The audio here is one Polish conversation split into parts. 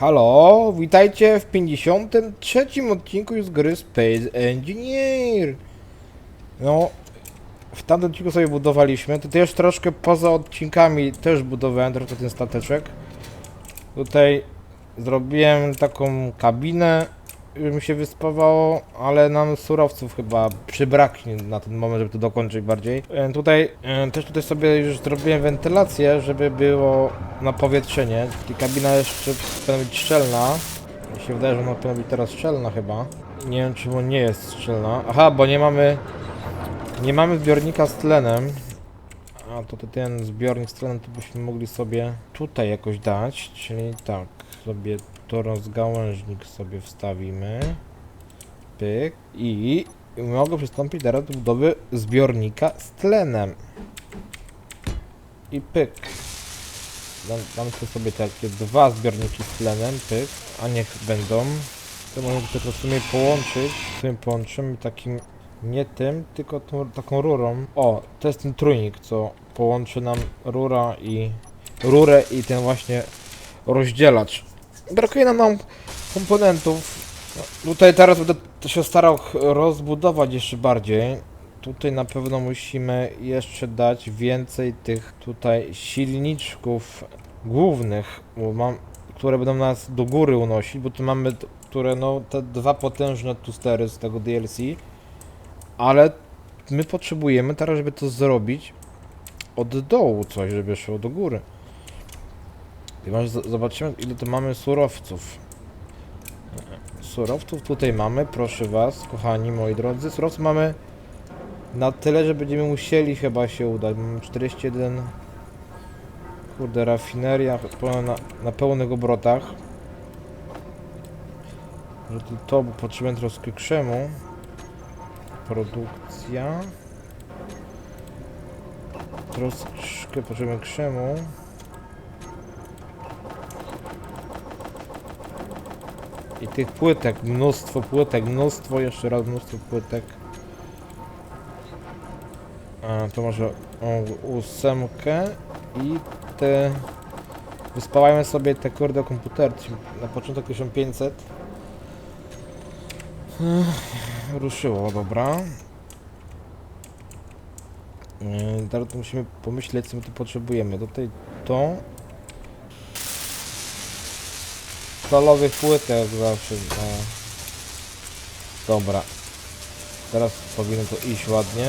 Halo, witajcie w 53 odcinku z gry Space Engineer. No, w tamtym odcinku sobie budowaliśmy, to też troszkę poza odcinkami też budowałem trochę ten stateczek. Tutaj zrobiłem taką kabinę, już mi się wyspawało, ale nam surowców chyba przybraknie na ten moment, żeby to dokończyć bardziej. E, Tutaj e, też tutaj sobie już zrobiłem wentylację, żeby było na powietrzenie. I kabina jeszcze powinna być szczelna. Mi się wydaje, że ona powinna być teraz szczelna chyba. Nie wiem, czemu nie jest szczelna. Aha, bo nie mamy nie mamy zbiornika z tlenem. A to ten zbiornik z tlenem to byśmy mogli sobie tutaj jakoś dać, czyli tak, sobie to rozgałęźnik sobie wstawimy. Pyk i mogę przystąpić teraz do budowy zbiornika z tlenem. I pyk. Dam, sobie takie dwa zbiorniki z tlenem, pyk, a niech będą. To możemy tylko w sumie połączyć. Sumie połączymy takim nie tym, tylko tą, taką rurą. O, to jest ten trójnik, co połączy nam rura i rurę i ten właśnie rozdzielacz. Brakuje nam, nam komponentów. No, Tutaj teraz będę to się starał rozbudować jeszcze bardziej. Tutaj na pewno musimy jeszcze dać więcej tych tutaj silniczków głównych, mam, które będą nas do góry unosić, bo tu mamy, które no, te dwa potężne tustery z tego DLC, ale my potrzebujemy teraz, żeby to zrobić od dołu coś, żeby szło do góry. Z- zobaczymy, ile tu mamy surowców. Surowców tutaj mamy, proszę was, kochani moi drodzy. Surowców mamy na tyle, że będziemy musieli chyba się udać. Mamy 41. Kurde, rafineria na, na pełnych obrotach. Że to, to bo potrzebujemy troszkę krzemu. Produkcja. Troszkę potrzebujemy krzemu. I tych płytek, mnóstwo płytek, mnóstwo, jeszcze raz mnóstwo płytek. A, to może ósemkę i te... Wyspawajmy sobie te kurde komputery, czyli na początek 1500. Ech, Ruszyło, dobra. Yy, Teraz to musimy pomyśleć, co my tu potrzebujemy. Tutaj to. Stalowych płytek zawsze. No. Dobra. Teraz powinno to iść ładnie.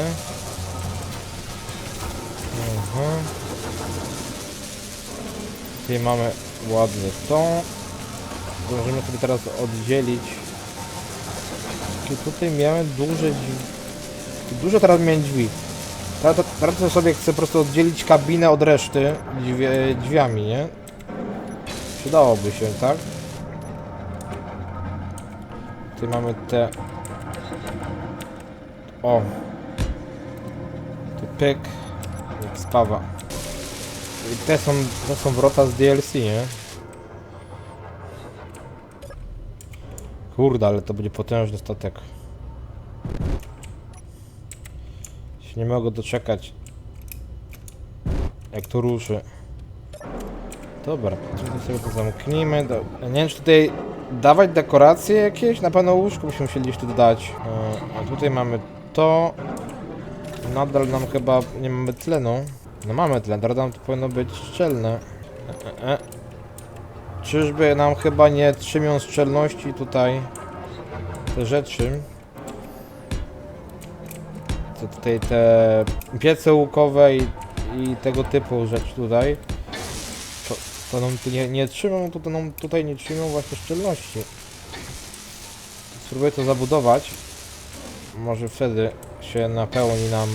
Mhm. Tutaj mamy ładnie to. Możemy sobie teraz oddzielić. I tutaj miałem duże drzwi. Dużo teraz miałem drzwi. Teraz, teraz sobie chcę po prostu oddzielić kabinę od reszty drzwi, drzwiami, nie? Przydałoby się, tak? Tutaj mamy te... O! Tu pyk. Spawa. I te są, to są wrota z DLC, nie? Kurde, ale to będzie potężny statek. Się nie mogę doczekać. Jak to ruszy. Dobra, tutaj sobie to zamknijmy. Do... Nie wiem, czy tutaj dawać dekoracje jakieś? Na pewno łóżko byśmy musieli tu dodać. E, A tutaj mamy to. Nadal nam chyba nie mamy tlenu. No mamy tlen, teraz nam to powinno być szczelne. E, e, e. Czyżby nam chyba nie trzymią szczelności tutaj te rzeczy? To tutaj te piece łukowe i, i tego typu rzeczy tutaj. To, to nam tu nie, nie to, to nam tutaj nie trzymą właśnie szczelności. Spróbuję to zabudować. Może wtedy się napełni nam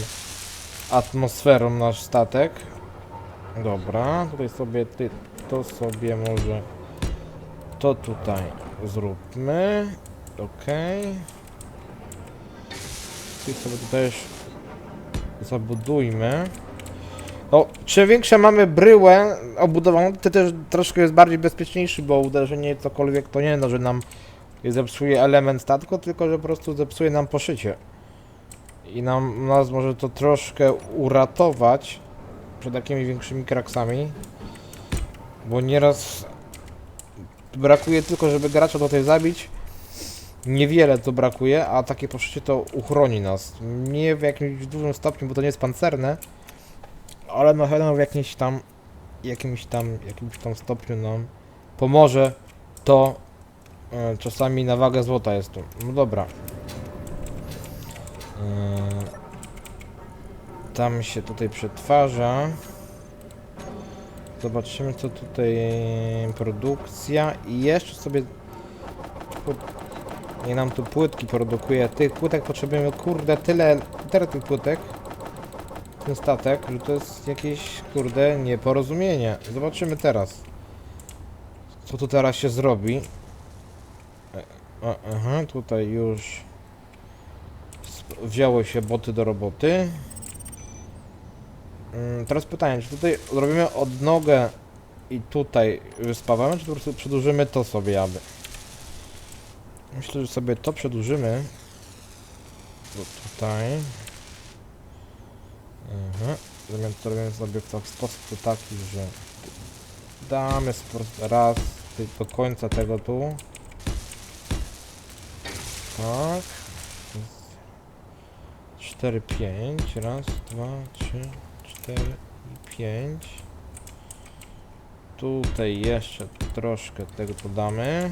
atmosferą nasz statek. Dobra, tutaj sobie ty, to sobie może to tutaj zróbmy. Okej. I sobie tutaj zabudujmy. No, czym większe mamy bryłę obudowaną, to też troszkę jest bardziej bezpieczniejszy, bo uderzenie cokolwiek to nie no, że nam zepsuje element statku, tylko że po prostu zepsuje nam poszycie. I nam, nas może to troszkę uratować przed takimi większymi kraksami. Bo nieraz brakuje tylko, żeby gracza tutaj zabić. Niewiele to brakuje, a takie poczucie to uchroni nas. Nie w jakimś dużym stopniu, bo to nie jest pancerne, ale na pewno w jakimś tam, jakimś tam, jakimś tam stopniu nam pomoże to e, czasami na wagę złota jest to. No dobra. E, tam się tutaj przetwarza. Zobaczymy co tutaj produkcja i jeszcze sobie nie nam tu płytki produkuje. Tych płytek potrzebujemy kurde tyle, tyle tych płytek. Ten statek, że to jest jakieś kurde nieporozumienie. Zobaczymy teraz. Co tu teraz się zrobi. E, Aha, tutaj już wzięło się boty do roboty. Mm, Teraz pytanie, czy tutaj robimy odnogę i tutaj wyspawamy, czy po prostu przedłużymy to sobie aby? Myślę, że sobie to przedłużymy. Bo tutaj. Mhm. Zrobimy to sobie w sposób to taki, że damy raz do końca tego tu. Tak. 4, 5. Raz, dwa, trzy, cztery i pięć. Tutaj jeszcze troszkę tego dodamy.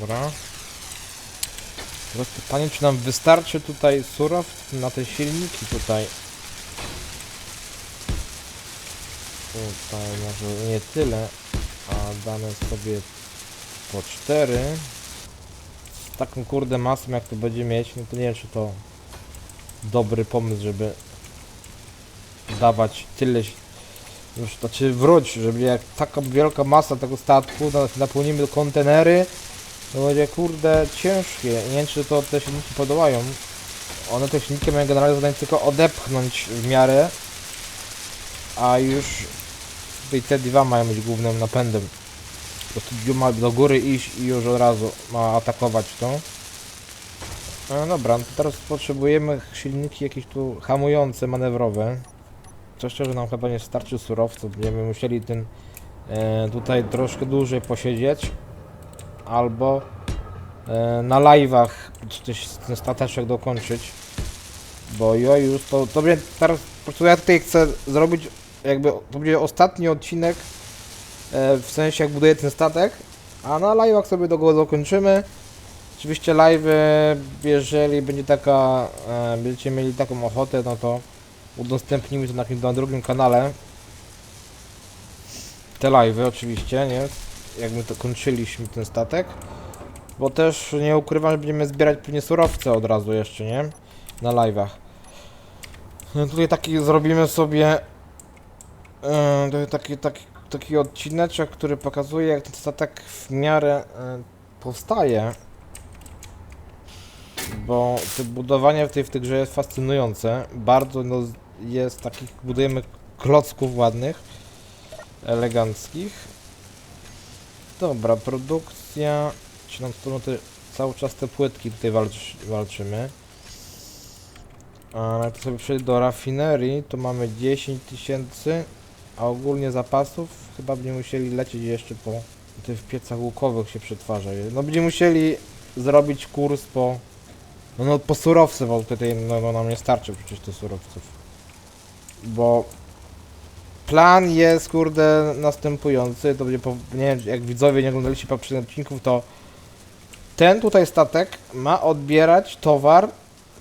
Dobra. Teraz pytanie, czy nam wystarczy tutaj surowców na te silniki tutaj. Tutaj może nie tyle, a damy sobie po cztery. Taką kurde masą jak to będzie mieć, no to nie wiem czy to dobry pomysł, żeby dawać tyle znaczy wróć, żeby jak taka wielka masa tego statku, na- napełnimy kontenery, to będzie kurde ciężkie. Nie wiem czy to te silniki podołają. One te silniki mają generalnie zadanie tylko odepchnąć w miarę, a już tutaj te dwa mają być głównym napędem. Po prostu ma do góry iść i już od razu ma atakować to. No dobra, no to teraz potrzebujemy silniki jakieś tu hamujące, manewrowe. Co szczerze nam chyba nie starczy surowców, będziemy musieli ten e, tutaj troszkę dłużej posiedzieć. Albo e, na live'ach ten stateczek dokończyć. Bo ja już to, to będzie teraz po prostu ja tutaj chcę zrobić jakby to będzie ostatni odcinek w sensie jak buduję ten statek, a na live'ach sobie do go dokończymy. Oczywiście live, jeżeli będzie taka, e, będziecie mieli taką ochotę, no to udostępnimy to na, na drugim kanale. Te live'y oczywiście, nie? Jak my to kończyliśmy ten statek. Bo też nie ukrywam, że będziemy zbierać pewnie surowce od razu jeszcze, nie? Na live'ach. No tutaj taki zrobimy sobie e, tutaj taki, taki, taki odcineczek, który pokazuje jak ten statek w miarę e, powstaje. Bo to budowanie w tej, w tej grze jest fascynujące. Bardzo no, jest takich, budujemy klocków ładnych, eleganckich. Dobra, produkcja. Czy nam to te, cały czas te płytki tutaj walcz, walczymy. A jak to sobie przejdę do rafinerii, to mamy 10 tysięcy, a ogólnie zapasów chyba będziemy musieli lecieć jeszcze po tych piecach łukowych się przetwarza. No będziemy musieli zrobić kurs po no, no po surowce, bo tutaj no, no, nam nie starczy przecież tych surowców. Bo plan jest kurde następujący, to będzie po, nie wiem, jak widzowie nie oglądaliście poprzednich odcinków, to ten tutaj statek ma odbierać towar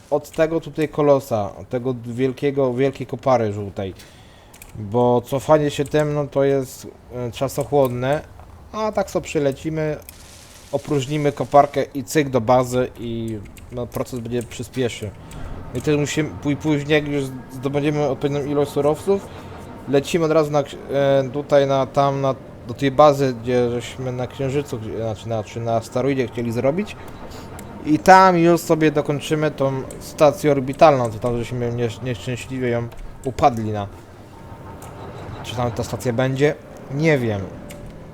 od tego tutaj kolosa, od tego wielkiego, wielkiej kopary żółtej. Bo cofanie się tym, no to jest e, czasochłonne, a tak sobie przylecimy, opróżnimy koparkę i cyk do bazy i no, proces będzie przyspieszy. I też musimy, później jak już zdobędziemy odpowiednią ilość surowców, lecimy od razu na, e, tutaj na, tam na, do tej bazy, gdzie żeśmy na Księżycu, znaczy na, czy na asteroidzie chcieli zrobić. I tam już sobie dokończymy tą stację orbitalną, to tam żeśmy nie, nieszczęśliwie ją upadli na. Czy tam ta stacja będzie? Nie wiem.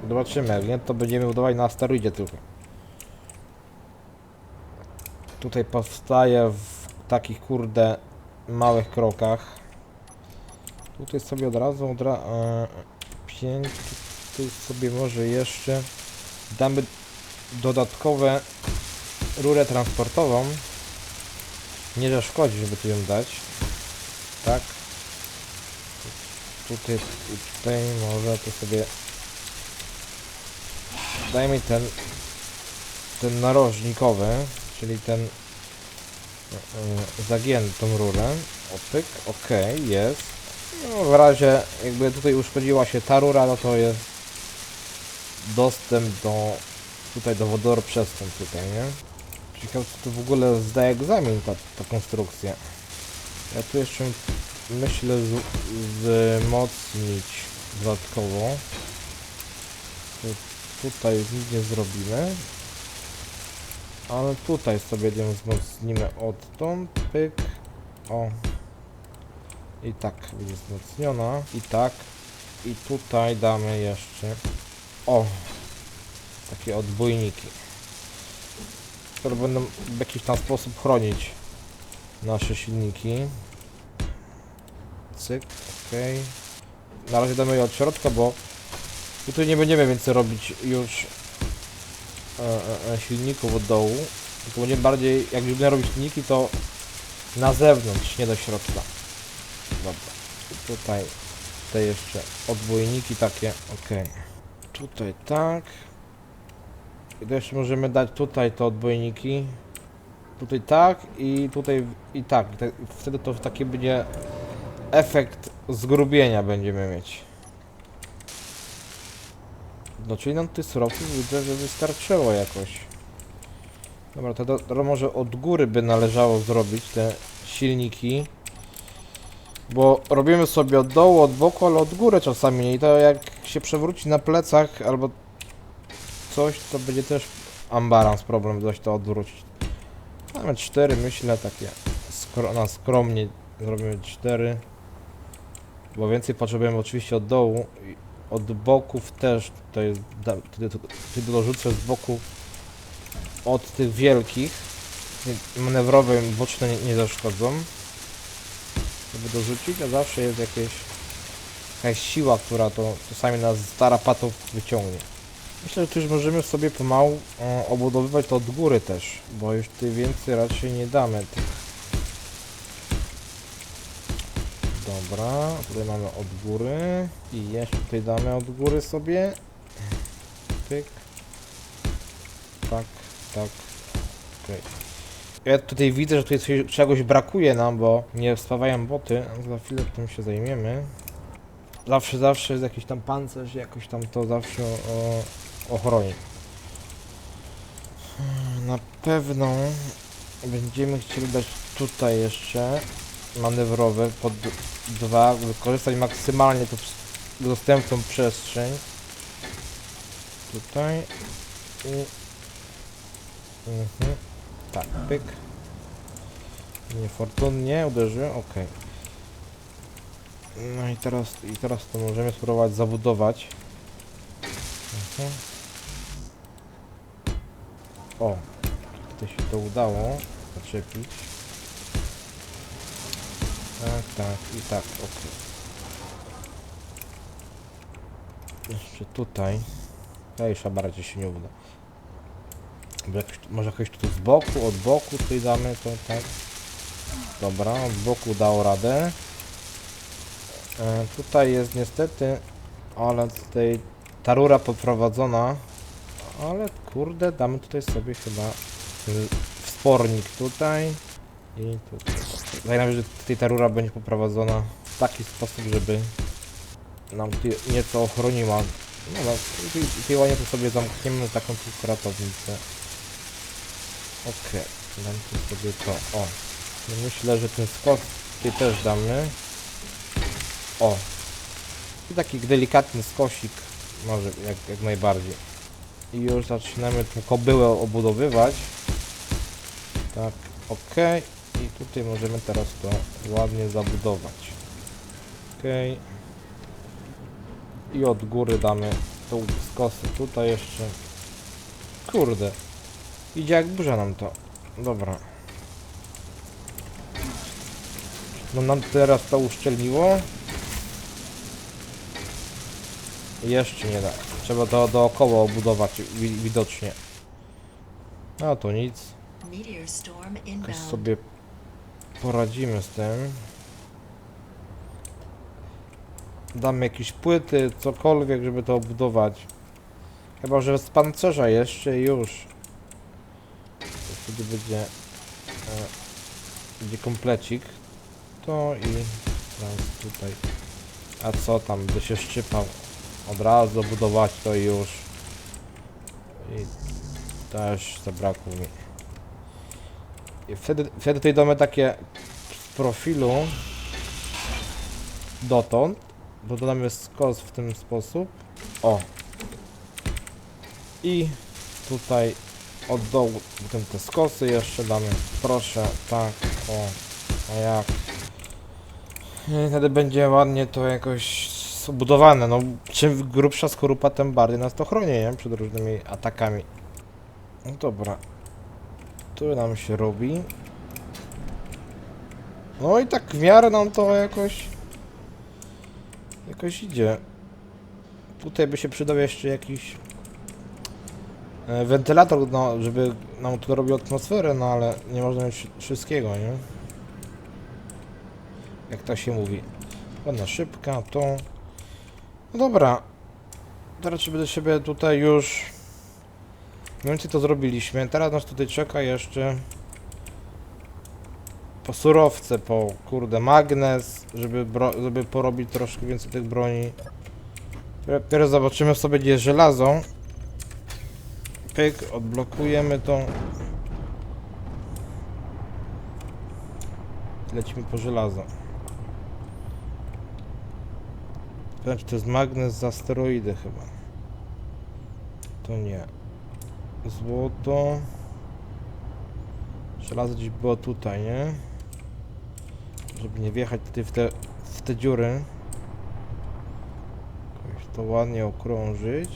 Zobaczymy, nie, to będziemy budować na asteroidzie tylko. Tutaj powstaje w takich kurde małych krokach. Tutaj sobie od razu od ra e, 5 tu sobie może jeszcze damy dodatkowe rurę transportową. Nie zaszkodzi, żeby tu ją dać. Tak. Tutaj, tutaj może to sobie dajmy ten ten narożnikowy, czyli ten yy, zagiętą rurę. Opyk, okej, jest. No, w razie jakby tutaj uszkodziła się ta rura, no to jest dostęp do tutaj do wodoru przestęp tutaj, nie? Ciekawe czy to w ogóle zdaje egzamin ta, ta konstrukcja. Ja tu jeszcze myślę wzmocnić dodatkowo. Tu, tutaj nic nie zrobimy. Ale tutaj sobie ją wzmocnimy odtąd, pyk, o. I tak będzie wzmocniona, i tak. I tutaj damy jeszcze, o, takie odbójniki, które będą w jakiś tam sposób chronić nasze silniki. Cyk, okej. Na razie damy je od środka, bo tutaj nie będziemy więcej robić już e, e, e, silników od dołu. Tylko będziemy bardziej, jak będziemy robić silniki, to na zewnątrz, nie do środka. Dobra. Tutaj te jeszcze odbójniki takie, ok. Tutaj tak. I to jeszcze możemy dać tutaj te odbójniki. Tutaj tak i tutaj i tak. I te- Wtedy to taki będzie efekt zgrubienia będziemy mieć. No czyli nam tych surowców widzę, że wystarczyło jakoś. Dobra, to, to może od góry by należało zrobić te silniki. Bo robimy sobie od dołu, od boku, ale od góry czasami nie. I to jak się przewróci na plecach albo coś, to będzie też ambarans problem dość to odwrócić. Mamy cztery, myślę, takie skro na skromnie zrobimy cztery. Bo więcej potrzebujemy oczywiście od dołu. Od boków też tutaj da- wtedy, wtedy dorzucę z boku od tych wielkich. Manewrowe boczne nie, nie zaszkodzą. Żeby dorzucić, a zawsze jest jakieś jakaś siła, która to czasami nas z tarapatów wyciągnie. Myślę, że tu już możemy sobie pomału e, obudowywać to od góry też, bo już tutaj więcej raczej nie damy tych. Dobra, tutaj mamy od góry i jeszcze tutaj damy od góry sobie. Pyk. Tak, tak. Okej. Ja tutaj widzę, że tutaj czegoś brakuje nam, bo nie wstawają boty. Za chwilę tym się zajmiemy. Zawsze, zawsze jest jakiś tam pancerz, jakoś tam to zawsze o, ochroni. Na pewno będziemy chcieli dać tutaj jeszcze manewrowe pod dwa, wykorzystać maksymalnie ps- dostępną przestrzeń. Tutaj i mhm. tak, pyk. Niefortunnie uderzyłem, ok. No i teraz, i teraz to możemy spróbować zabudować. Mhm. O, tutaj się to udało zaczepić. Tak, tak i tak, ok. Jeszcze tutaj. Mniejsza bardziej się nie uda. Jakoś, może jakoś tu z boku, od boku tutaj damy to tak. Dobra, od boku dało radę. E, tutaj jest niestety, ale tutaj ta rura poprowadzona. Ale kurde, damy tutaj sobie chyba wspornik tutaj i tutaj. Że tutaj ta rura będzie poprowadzona w taki sposób, żeby nam tutaj nieco ochroniła. No, no i tutaj ładnie to sobie zamkniemy taką tu kratownicę. Okej, dam tu sobie to, o. No Myślę, że ten skos tutaj też damy. O. I taki delikatny skosik, może jak, jak najbardziej. I już zaczynamy tą kobyłę obudowywać. Tak, ok. I tutaj możemy teraz to ładnie zabudować. Ok. I od góry damy tą skosę tutaj jeszcze. Kurde. Idzie jak burza nam to. Dobra. No nam teraz to uszczelniło. Jeszcze nie da. Trzeba to dookoła obudować wi widocznie. No to nic. Jakoś sobie poradzimy z tym. Damy jakieś płyty, cokolwiek, żeby to obudować. Chyba, że z pancerza jeszcze już. To wtedy będzie, e, będzie komplecik. To i teraz tutaj. A co tam, by się szczypał. Od razu budować to i już. I też zabrakło mi. I wtedy, wtedy tutaj damy takie z profilu dotąd, bo dodamy skos w ten sposób. O. I tutaj od dołu potem te skosy jeszcze damy. Proszę, tak, o. A jak? I wtedy będzie ładnie to jakoś zbudowane. No, czym grubsza skorupa, tym bardziej nas to chroni, nie? Przed różnymi atakami. No dobra. Tu nam się robi. No i tak w miarę nam to jakoś... Jakoś idzie. Tutaj by się przydał jeszcze jakiś... e, Wentylator, no, żeby nam to robił atmosferę, no ale nie można mieć wszystkiego, nie? Jak to się mówi. Ładna szybka, to... No dobra. Teraz będę sobie tutaj już... Mniej więcej to zrobiliśmy. Teraz nas tutaj czeka jeszcze po surowce, po kurde magnes, żeby, żeby porobić troszkę więcej tych broni. Teraz zobaczymy sobie gdzie jest żelazo. Pyk, odblokujemy to. Lecimy po żelazo. Znaczy to jest magnes z asteroidy chyba. To nie. Złoto. Żelazo gdzieś było tutaj, nie? Żeby nie wjechać tutaj w te, w te dziury. Jakoś to ładnie okrążyć.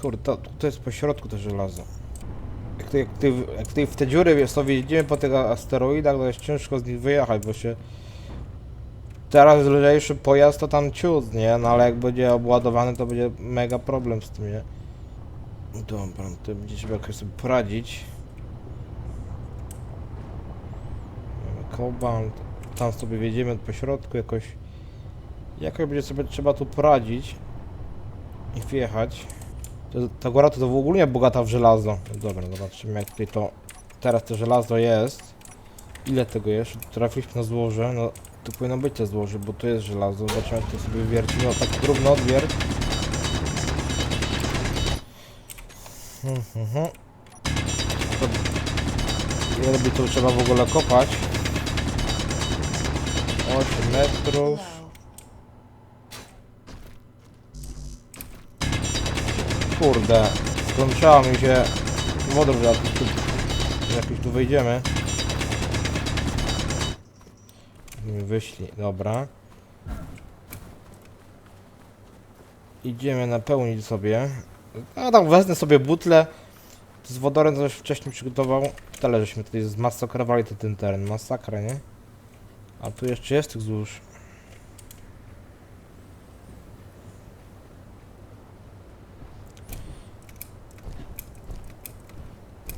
Kurde, to, to jest po środku to żelazo. Jak tutaj, jak tutaj, jak tutaj w te dziury sobie jedziemy po tych asteroidach, to jest ciężko z nich wyjechać, bo się... Teraz lżejszy pojazd, to tam ciut, nie? No ale jak będzie obładowany, to będzie mega problem z tym, nie? Dobra, to będzie trzeba jakoś sobie poradzić. Mamy Cobalt. Tam sobie wjedziemy po środku jakoś. Jakoś będzie sobie trzeba tu poradzić. I wjechać. To, ta góra to, w ogóle nie bogata w żelazo. Dobra, zobaczymy jak tutaj to... Teraz to żelazo jest. Ile tego jest? Trafiliśmy na złoże. No, tu powinno być te złoże, bo tu jest żelazo. Zobaczymy jak to sobie wiercimy. No tak równo odwiert. Ile by tu trzeba w ogóle kopać? 8 metrów. Kurde, skończyła mi się woda w tu, tu, jakoś tu wejdziemy. Mi Wyszli, dobra. Idziemy napełnić sobie. A tam wezmę sobie butlę. Z wodorem coś wcześniej przygotował. Tyle żeśmy tutaj zmasakrowali ten, ten teren. Masakra, nie? A tu jeszcze jest tych złóż.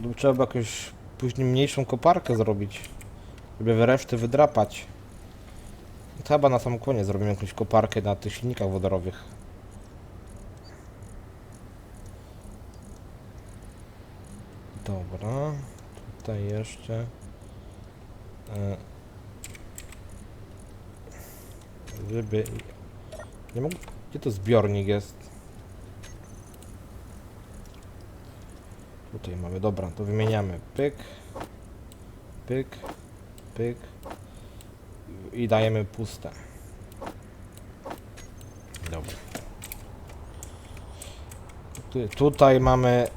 Tu Trzeba jakąś później mniejszą koparkę zrobić, żeby resztę wydrapać. To chyba na sam koniec zrobimy jakąś koparkę na tych silnikach wodorowych. Dobra, tutaj jeszcze. E, Żeby. Nie mogę. Gdzie to zbiornik jest? Tutaj mamy, dobra, to wymieniamy. Pyk, pyk, pyk i dajemy puste. Dobra. Tu, tutaj mamy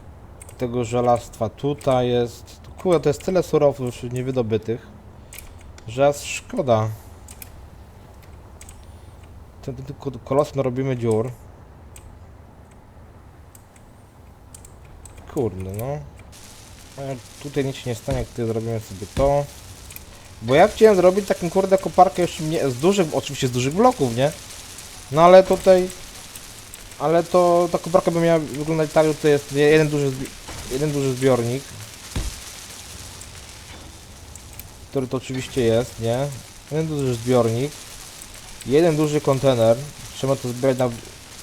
tego żelastwa, tutaj jest... Kurde, to jest tyle surowców już niewydobytych, że aż szkoda. Ten kolosem robimy dziur. Kurde, no. Tutaj nic się nie stanie, tutaj zrobimy sobie to. Bo ja chciałem zrobić taką kurde koparkę jeszcze mnie, z dużych, oczywiście z dużych bloków, nie? No ale tutaj... Ale to ta koparka by miała wyglądać tak, że to jest jeden duży, jeden duży zbiornik. Który to oczywiście jest, nie? Jeden duży zbiornik. Jeden duży kontener. Trzeba to zbierać na...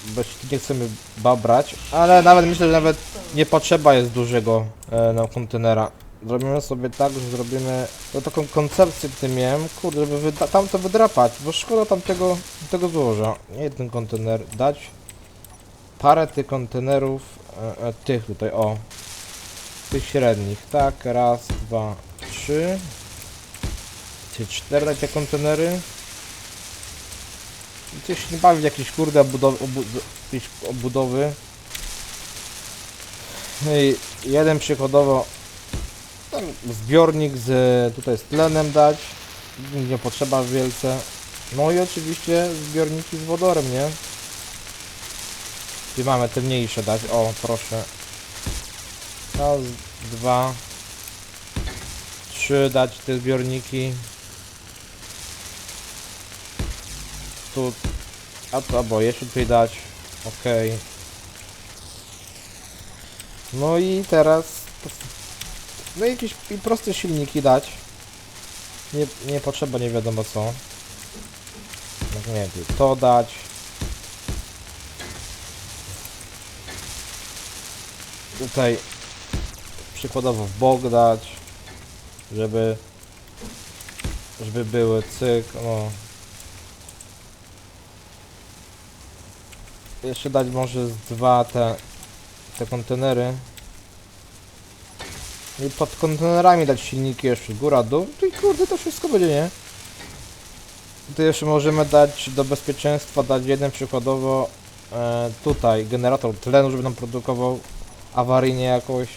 Bo nie chcemy babrać. Ale nawet myślę, że nawet nie potrzeba jest dużego e, no, kontenera. Zrobimy sobie tak, że zrobimy to taką koncepcję w tym miałem, kurde, żeby wyda- tam to wydrapać, bo szkoda tam tego, tego złoża. Nie jeden kontener, dać parę tych kontenerów, e, e, tych tutaj, o, tych średnich, tak, raz, dwa, trzy, czy cztery te kontenery. Coś nie bawić jakieś kurde obudowy, obu, jakieś obudowy. No i jeden przykładowo zbiornik z tutaj z tlenem dać. Nie potrzeba wielce. No i oczywiście zbiorniki z wodorem, nie? Tu mamy te mniejsze dać. O, proszę. Raz, dwa, trzy dać te zbiorniki. Tu, a to albo jeszcze tutaj dać. Okej. No i teraz no i jakieś proste silniki dać. Nie, nie potrzeba nie wiadomo co. No nie wiem, to dać. Tutaj przykładowo w bok dać, żeby żeby były cyk, no. Jeszcze dać może z dwa te te kontenery. I pod kontenerami dać silniki jeszcze góra, dół. To i kurde to wszystko będzie, nie? Tutaj jeszcze możemy dać do bezpieczeństwa dać jeden przykładowo e, tutaj generator tlenu, żeby nam produkował awaryjnie jakoś.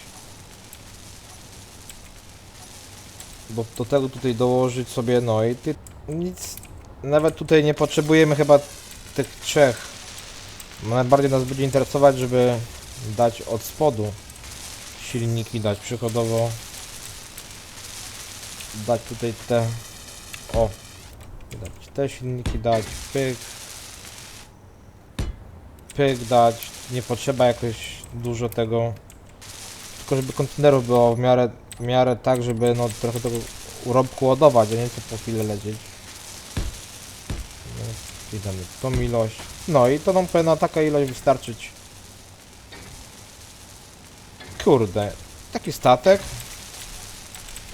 Bo do tego tutaj dołożyć sobie no i ty, nic nawet tutaj nie potrzebujemy chyba tych trzech. Najbardziej nas będzie interesować, żeby dać od spodu silniki dać przykładowo dać tutaj te o dać te silniki dać pyk. Pyk dać nie potrzeba jakoś dużo tego. Tylko żeby kontenerów było w miarę, w miarę tak żeby no trochę tego urobku ładować a nie co po chwilę lecieć. no, i damy tą ilość no i to nam powinna taka ilość wystarczyć Kurde, taki statek.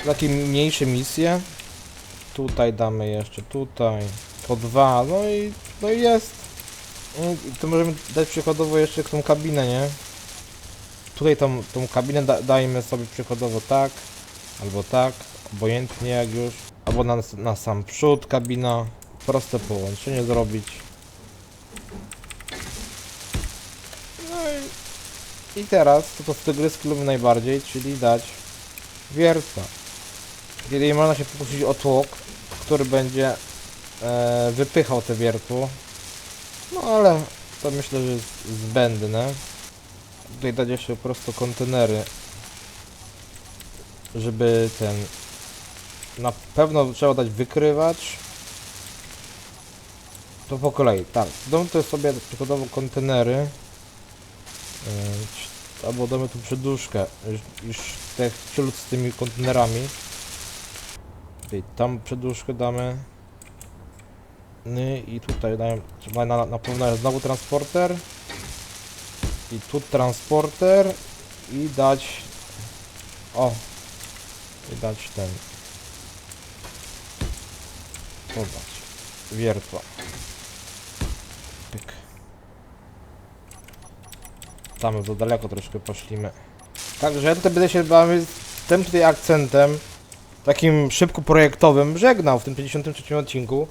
Takie mniejsze misje. Tutaj damy jeszcze, tutaj. Po dwa, no i, no i jest. I to możemy dać przykładowo jeszcze tą kabinę, nie? Tutaj tą, tą kabinę da, dajmy sobie przykładowo tak, albo tak, obojętnie jak już. Albo na, na sam przód kabina. Proste połączenie zrobić. No i i teraz to co z tygryski lubię najbardziej, czyli dać wiertła. Kiedy można się pokusić o tłok, który będzie e, wypychał te wiertło. No ale to myślę, że jest zbędne. Tutaj dać jeszcze po prostu kontenery, żeby ten... Na pewno trzeba dać wykrywacz. To po kolei, tak. Dam to sobie przykładowo kontenery. Yy, Albo damy tu przeduszkę, już, tak ciut z tymi kontenerami. Tutaj tam przeduszkę damy. I tutaj daję, trzeba na, na pewno znowu transporter. I tu transporter. I dać... O! I dać ten... Zobacz. Wiertła. Tam za daleko troszkę poszliśmy. Także ja tutaj będę się bawił z tym tutaj akcentem takim szybko projektowym żegnał w tym 53 odcinku.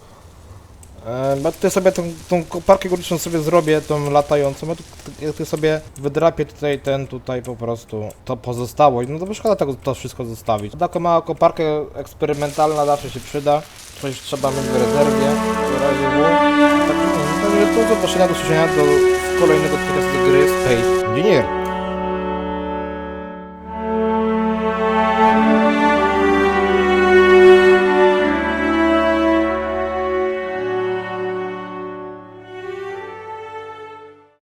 E, bo tutaj sobie tą, tą koparkę górniczą sobie zrobię, tą latającą, ja tu, ja tu sobie wydrapię tutaj ten tutaj po prostu to pozostało. No to by szkoda tego to wszystko zostawić. Taka mała koparka eksperymentalna zawsze się przyda. Coś trzeba mieć w rezerwie. W razie W. Tak, Także to do zobaczenia, do usłyszenia do kolejnego odcinka z gry Space Engineer.